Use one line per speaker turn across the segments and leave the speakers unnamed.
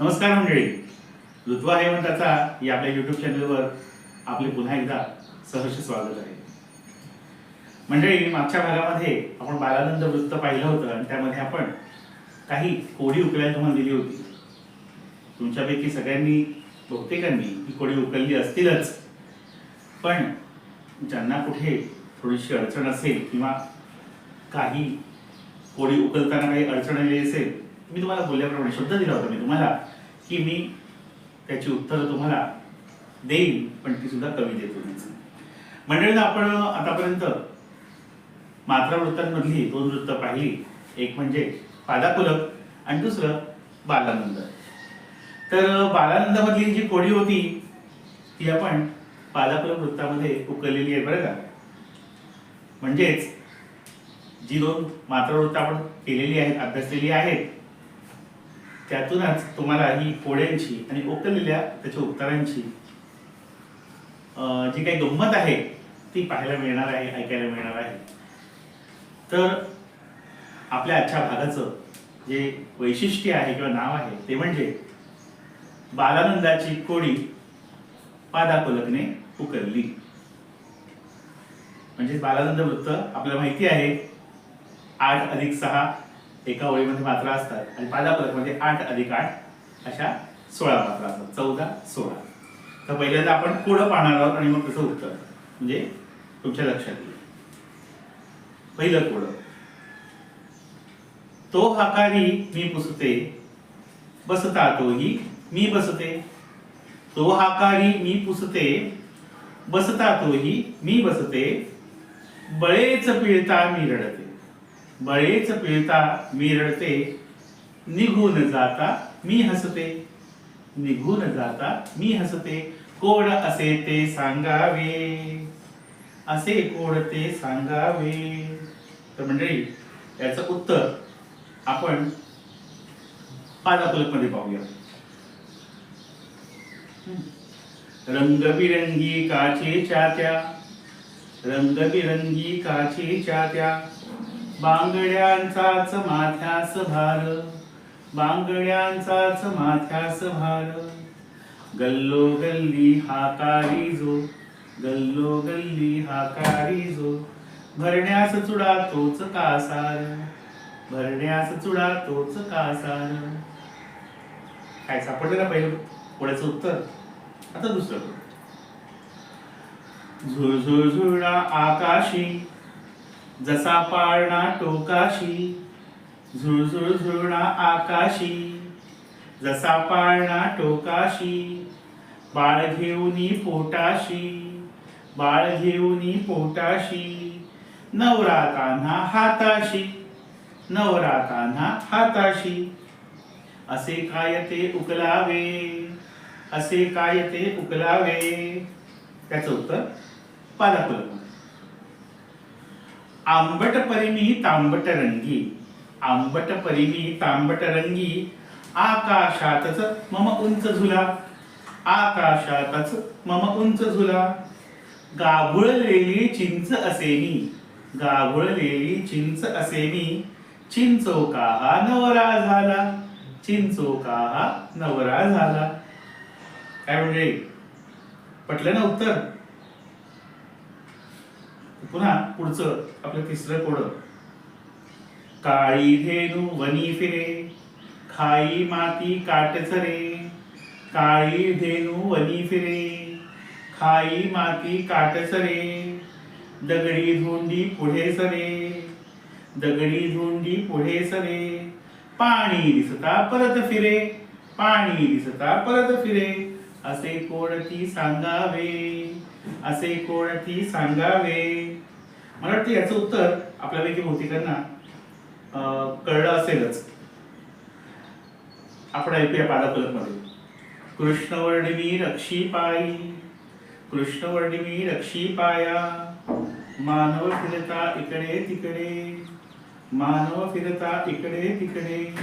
नमस्कार मंडळी. ऋतुवा हेमंताचा या आपल्या युट्यूब चॅनलवर आपले पुन्हा एकदा सहर्ष स्वागत आहे. मंडळी मागच्या भागामध्ये आपण बालानंद वृत्त पाहिलं होतं आणि त्यामध्ये आपण काही कोडी उकलायला तुम्हाला दिली होती. तुमच्यापैकी सगळ्यांनी बहुतेकांनी ही कोडी उकलली असतीलच. पण ज्यांना कुठे थोडीशी अडचण असेल किंवा काही कोडी उकलताना काही अडचण आली असेल मी तुम्हाला बोलल्याप्रमाणे शब्द दिला होता मी तुम्हाला की मी त्याची उत्तरं तुम्हाला देईन पण ती सुद्धा कमी देतो मंडळीनं आपण आतापर्यंत मात्रा वृत्तांमधली दोन वृत्त पाहिली. एक म्हणजे पादाकुलक आणि दुसरं बालानंद. तर बालानंदामधली जी कोडी होती ती आपण पादाकुलक वृत्तामध्ये उकललेली आहे बरं का? म्हणजेच जी दोन मात्रावृत्त आपण केलेली आहेत अभ्यासलेली आहेत त्यातूनच तुम्हाला ही कोड्यांची आणि उकललेल्या त्याच्या उत्तरांची जी काही गंमत आहे ती पाहायला मिळणार आहे ऐकायला मिळणार आहे. तर आपल्या आजच्या भागाचं जे वैशिष्ट्य आहे किंवा नाव आहे ते म्हणजे बालानंदाची कोडी पादापलकने उकलली. म्हणजे बालानंद वृत्त आपल्याला माहिती आहे आठ अधिक सहा एका ओळीमध्ये मात्रा असतात. आणि पादापलकमध्ये म्हणजे आठ अधिक आठ अशा सोळा मात्रा असतात. चौदा सोळा. तर पहिल्यांदा आपण पुढं पाहणार आहोत आणि मग त्याचं उत्तर. म्हणजे तुमच्या लक्षात येईल. पहिलं कोडं. तो हाकारी मी पुसते बसता तोही मी बसते. तो हाकारी मी पुसते बसता तोही मी बसते. बळेच पिळता मी रडते. बळेच पिळता मी रडते. निघून जाता मी हसते. निघून जाता मी हसते. कोण असे ते सांगावे? असे कोण ते सांगावे? तर मंडळी याचं उत्तर आपण पादापलकमध्ये पाहूया. रंगबिरंगी काचेच्या त्या रंगबिरंगी काचेच्या त्या. बांगड्यांचाच माथ्यास भार बांगड्यांचाच माथ्यास भार. गल्लो गल्ली हाकारी जो गल्लो गल्ली हाकारी जो भरण्यास चुडा तोच कासार भरण्यास चुडा तोच कासार. काय सापडलं ना पहिलं? पुढ्याचं उत्तर? आता दुसरं. झुळझुळ झुळणा आकाशी जसा पाळणा टोकाशी झुळझुळ झुळणा आकाशी. जसा पाळणा टोकाशी बाळ घेऊनी पोटाशी बाळ घेऊनी पोटाशी. नवरा कान्हा हाताशी नवरा कान्हा हाताशी. असे काय ते उकलावे असे काय ते उकलावे. त्याचं उत्तर पालक आंबट परिमी तांबट रंगी आंबट परिमी तांबट रंगी आकाशातच मम उंच झुला. आकाशातच मम उंच झुला. गाभुळलेली चिंच असेनी गाभुळलेली चिंच असेनी चिंचोका हा नवरा झाला. चिंचोका हा नवरा झाला. काय म्हणजे? पटलं ना उत्तर? पुन्हा पुढचं आपलं तिसरं कोड. काळी धेनू वनी फिरे खाई माती काटचरे काळी धेनू वनी फिरे खाई माती काटचरे दगडी धोंडी पुढे सरे दगडी धोंडी पुढे सरे पाणी दिसता परत फिरे पाणी दिसता परत फिरे. असे कोणती सांगावे? असे कोणती सांगावे? मला वाटतं याचं उत्तर आपल्यापैकी बहुतेकांना कळलं असेलच. आपण ऐकूया पादापलकमध्ये. कृष्णवर्णिमी रक्षी पायी कृष्णवर्णिमी रक्षी पाया मानव फिरता इकडे तिकडे मानव फिरता इकडे तिकडे.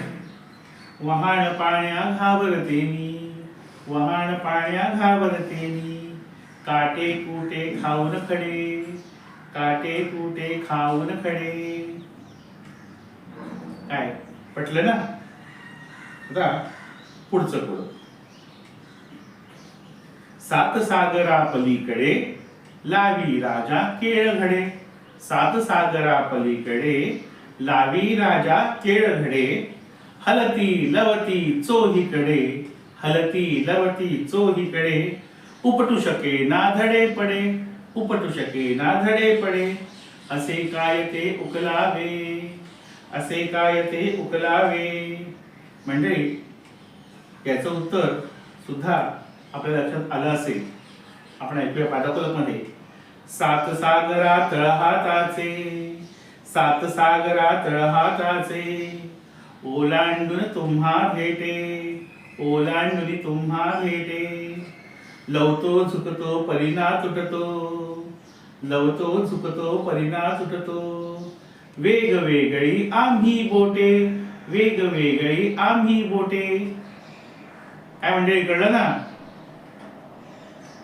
वहाण पाण्या घाबरते मी वहाण पाण्या घाबरते मी. काटे कुटे खाऊन खडे. काटे कुटे खाऊन खडे. काय? पटलं ना? आता पुढचं पुढं. सात सागरा पलीकडे लावी राजा केळघडे. सात सागरा पलीकडे लावी राजा केळघडे. हलती लवती चोहीकडे. हलती लवती चोहीकडे. उपटू शके ना धडे पडे उपटू शके ना धडे पडे. असे काय ते उकलावे असे काय ते उकलावे. म्हणजे याचं उत्तर सुद्धा आपल्या लक्षात आलं असेल. आपण ऐकूया पादाकुलकमध्ये. सात सागरा तळहाताचे सात सागरा तळहाताचे ओलांडून तुम्हा भेटे ओलांडून तुम्हा भेटे. लवतो झुकतो परिणा तुटतो. लवतो झुकतो परिणा तुटतो. वेग वेगळी आम्ही बोटे वेग वेगळी आम्ही बोटे. काय म्हणजे कळलं ना?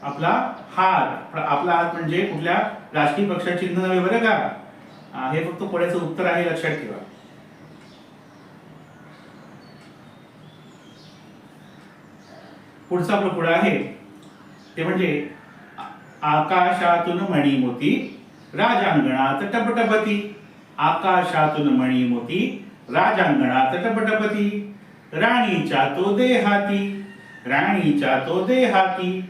आपला हात आपला हात म्हणजे कुठल्या राजकीय पक्षाचे चिन्ह नव्हे बरं का? हे फक्त पुढ्याचं उत्तर आहे लक्षात ठेवा. पुढचा आपलं आहे. ते म्हणजे आकाशातून मणी मोती राजांगणात टपटपती. आकाशातून मणिमोती राजांगणात टपटपती. राणीच्या तो देहाती राणीच्या तो देहाती.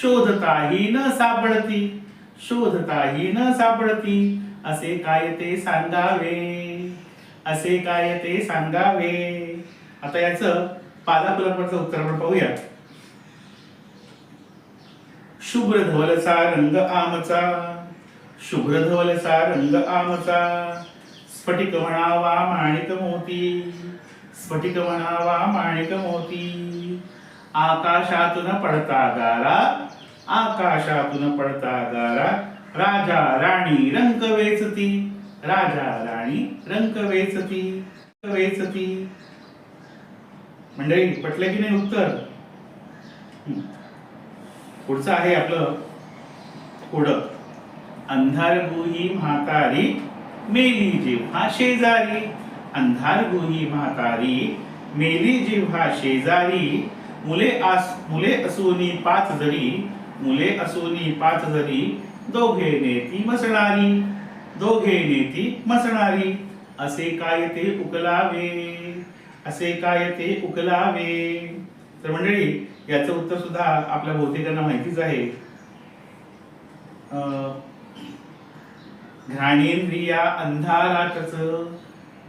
शोधताही न सापडती शोधताही न सापडती. असे काय ते सांगावे? असे काय ते सांगावे? आता याचं पादाकुलकवरचं उत्तर आपण पाहूया. शुभ्र धवलचा रंग आमचा. शुभ्र धवलचा रंग आमचा. स्फटिक म्हणावा माणिक मोती. स्फटिक म्हणावा माणिक मोती. आकाशातून पडता गारा. आकाशातून पडता गारा. राजा राणी रंग वेचती. राजा राणी रंग वेचती. वेचती. मंडळी पटलं की नाही उत्तर? पुढचं आहे आपलं पुढं अंधार गुही म्हातारी मेली जेव्हा शेजारी. अंधार गुही म्हातारी मेली जेव्हा शेजारी. मुले आस मुले असोनी पाच जरी. मुले असोनी पाच जरी. दोघे नेती मसणारी. दोघे नेती मसणारी. असे काय ते उकलावे? असे काय ते उकलावे? तर मंडळी याचं उत्तर सुद्धा आपल्या बहुतेकांना माहितीच आहे. घाणेंद्रिया घ्राणेंद्रिया अंधारातच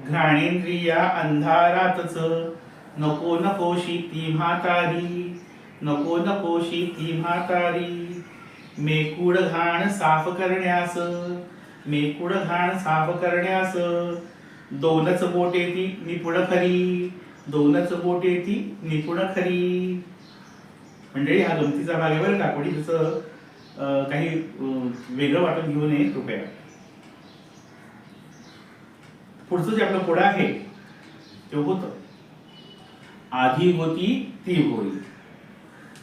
घ्राणेंद्रिया अंधारातच. नको नकोशी ती म्हातारी नको नकोशी ती म्हातारी. मेकुड घाण साफ करण्यास मेकुड घाण साफ करण्यास. दोनच बोटे ती पुढं खरी. दोनच बोट ती निपुण खरी. म्हणजे हा गमतीचा भाग आहे बरं का कोणी जसं काही वेगळं वाटून घेऊ नये कृपया. पुढचं जे आपलं पुढं आहे ते होतं. आधी होती ती होळी.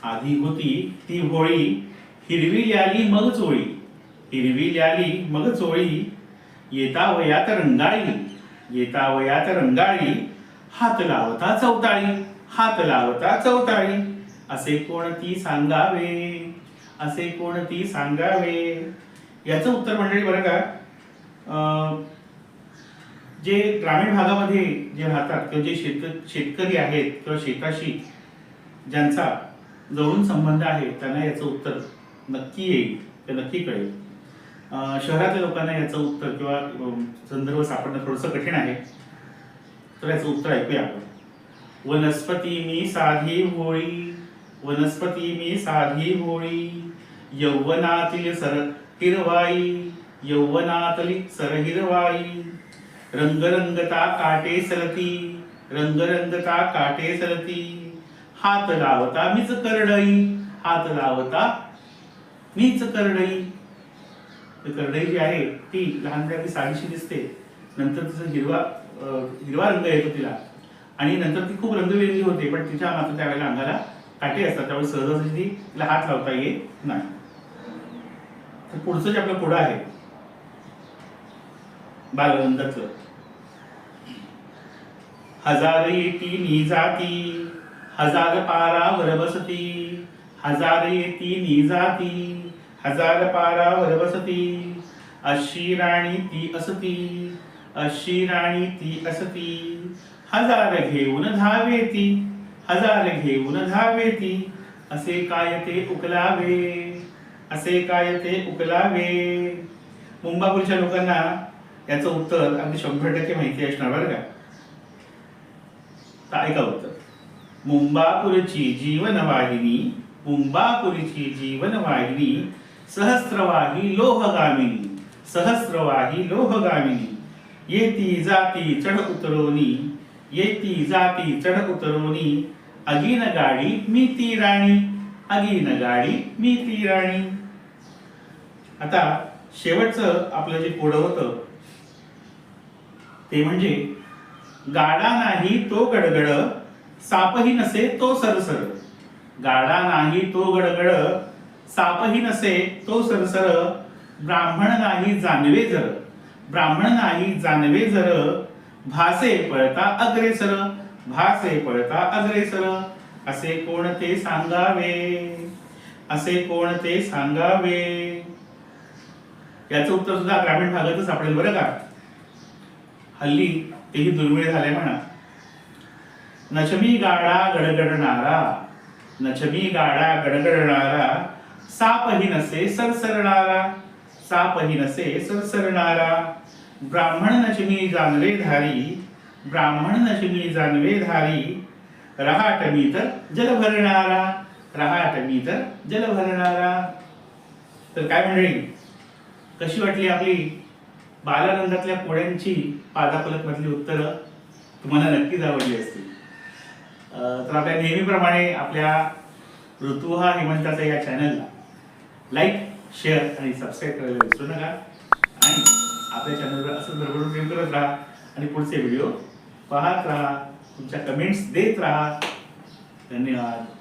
आधी होती ती होळी हिरवी आली मग चोळी हिरवी आली मग चोळी येता वयात रंगाळी. येता वयात रंगाळी. हात लावता चौताळी हात लावता चौताळी. असे कोणती सांगावे? असे कोणती सांगावे? याचं उत्तर मंडळी बरं का जे ग्रामीण भागामध्ये जे राहतात किंवा जे शेत शेतकरी आहेत किंवा शेताशी ज्यांचा जवळून संबंध आहे त्यांना याचं उत्तर नक्की येईल ते नक्की कळेल. शहरातल्या लोकांना याचं उत्तर किंवा संदर्भ सापडणं थोडंसं कठीण आहे. तर याचं उत्तर ऐकूया आपण. वनस्पती मी साधी होळी वनस्पती मी साधी होळी यौवनातील सर हिरवाई यौवनातली सर हिरवाई. रंगरंगता काटे सलती रंगरंगता काटे सलती. हात लावता मीच करडई हात लावता मीच करडई. करडई जी आहे ती लहान साडीशी दिसते. नंतर तिचं हिरवा हिरवा रंग येतो तिला. आणि नंतर ती खूप रंगवेगळी होते पण तिच्या मात्र त्यावेळेला अंगाला काटे असतात त्यामुळे सहजासहजी ती तिला हात लावता येत नाही. तर पुढचं जे आपलं पुढं आहे बालगंधातलं हजार येती जाती हजार पारावर बसती हजार येती निजाती हजार पारावर बसती अशी राणी ती असती. अशी राणी ती असती. हजार घेऊन धावे ती हजार घेऊन धावे ती असे काय ते उकलावे असे काय ते उकलावे. मुंबापूरच्या लोकांना याचं उत्तर अगदी शंभर टक्के माहिती असणार बरं का? काय ऐका उत्तर. मुंबापूरची जीवनवाहिनी मुंबापूरची जीवनवाहिनी सहस्रवाही लोहगामिनी सहस्रवाही लोहगामिनी. येती जाती चढ उतरोनी येती जाती चढ उतरोनी अगीन गाडी मी ती राणी अगीन गाडी मी ती राणी. आता शेवटचं आपलं जे पुढं होतं ते म्हणजे गाडा नाही तो गडगड सापही नसे तो सरसर. गाडा नाही तो गडगड सापही नसे तो सरसर ब्राह्मण नाही जानवे जर. ब्राह्मण नाही जानवे जर. भासे पळता अग्रेसर. भासे पळता अग्रेसर. असे कोणते सांगावे? असे कोणते सांगावे? याचं उत्तर सुद्धा ग्रामीण भागातच सापडेल बरं का? हल्ली तेही दुर्मिळ झाले म्हणा. नचमी गाडा गडगडणारा. नचमी गाडा गडगडणारा. सापही नसे सरसरणारा. सापही नसे सरसरणारा ब्राह्मण नचमी जानवे धारी ब्राह्मण नचमी जानवे धारी. रहाट मी तर जल भरणारा रहाट मी तर जल भरणारा तर काय मंडळी कशी वाटली आपली बालानंदातल्या पोळ्यांची पादापलक मधली उत्तरं? तुम्हाला नक्कीच आवडली असतील. तर आपल्या नेहमीप्रमाणे आपल्या ऋतू हा हेमंताचा या चॅनलला लाईक शेअर आणि सबस्क्राईब करायला विसरू नका. आणि आपल्या चॅनलवर असं भरभरून प्रेम करत राहा. आणि पुढचे व्हिडिओ पाहत राहा. तुमच्या कमेंट्स देत राहा. धन्यवाद.